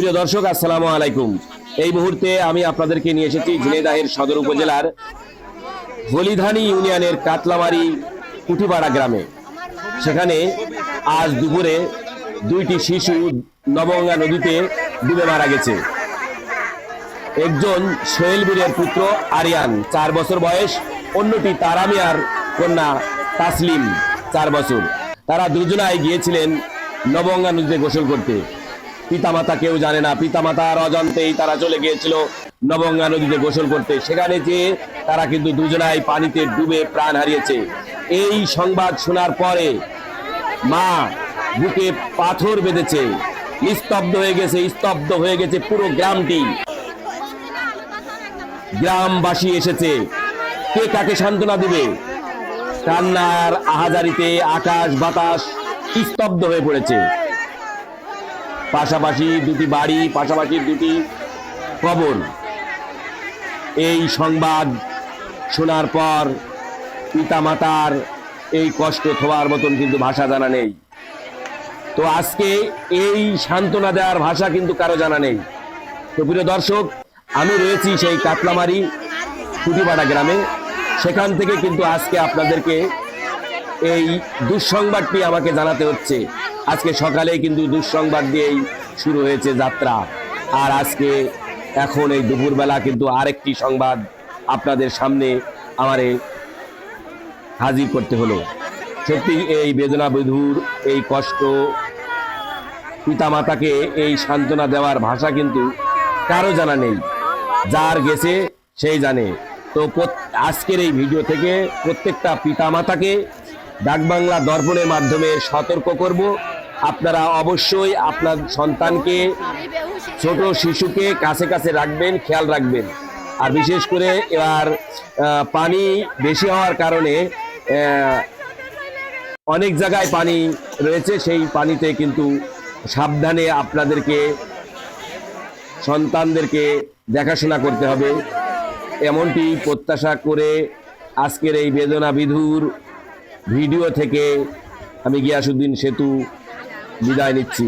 প্রিয় দর্শক, আসসালামু আলাইকুম। এই মুহূর্তে আমি আপনাদেরকে নিয়ে এসেছি ঝিনাইদহের সদর উপজেলার হলিধানি ইউনিয়নের কাতলামারি কুটিপাড়া গ্রামে। সেখানে আজ দুপুরে দুইটি শিশু নবগঙ্গা নদীতে ডুবে মারা গেছে। একজন সোহেল বীরের পুত্র আরিয়ান, চার বছর বয়স। অন্যটি তারামিয়ার কন্যা তাসলিম, চার বছর। তারা দুজনায় গিয়েছিলেন নবগঙ্গা নদীতে গোসল করতে। পিতামাতা কেউ জানে না। পিতামাতার অজান্তেই তারা চলে গিয়েছিল নবগঙ্গা নদীতে গোসল করতে। সেখানে যে তারা কিন্তু দুজনাই পানিতে ডুবে প্রাণ হারিয়েছে। এই সংবাদ শোনার পরে মা বুকে পাথর বেঁধেছে। নিস্তব্ধ হয়ে গেছে, স্তব্ধ হয়ে গেছে পুরো গ্রামটি। গ্রামবাসী এসেছে। কে কাকে সান্ত্বনা দিবে? কান্নার আহাজারিতে আকাশ বাতাস স্তব্ধ হয়ে পড়েছে। পাশাপাশি দুটি বাড়ি, পাশাপাশি দুটি কবর। এই সংবাদ শোনার পর পিতামাতার এই কষ্ট থোয়ার মতন কিন্তু ভাষা জানা নেই। তো আজকে এই সান্ত্বনা দেওয়ার ভাষা কিন্তু কারও জানা নেই। তো প্রিয় দর্শক, আমি রয়েছি সেই কাতলামারি কুটিপাড়া গ্রামে। সেখান থেকে কিন্তু আজকে আপনাদেরকে এই দুঃসংবাদটি আমাকে জানাতে হচ্ছে। আজকে সকালে কিন্তু দুঃসংবাদ দিয়েই শুরু হয়েছে যাত্রা। আর আজকে এখন এই দুপুরবেলা কিন্তু আরেকটি সংবাদ আপনাদের সামনে আমারে হাজির করতে হলো। সত্যি এই বেদনা বিধুর এই কষ্ট পিতামাতাকে এই সান্ত্বনা দেওয়ার ভাষা কিন্তু কারও জানা নেই। যার গেছে সেই জানে। তো আজকের এই ভিডিও থেকে প্রত্যেকটা পিতামাতাকে ডাকবাংলা দর্পণের মাধ্যমে সতর্ক করব। আপনারা অবশ্যই আপনার সন্তানকে, ছোট শিশুকে কাছে কাছে রাখবেন, খেয়াল রাখবেন। আর বিশেষ করে এবার পানি বেশি হওয়ার কারণে অনেক জায়গায় পানি রয়েছে, সেই পানিতে কিন্তু সাবধানে আপনাদেরকে, সন্তানদেরকে দেখাশোনা করতে হবে। এমনটি প্রত্যাশা করে আজকের এই বেদনা বিধুর ভিডিও থেকে আমি গিয়াসুদ্দিন সেতু বিদায় নিচ্ছি।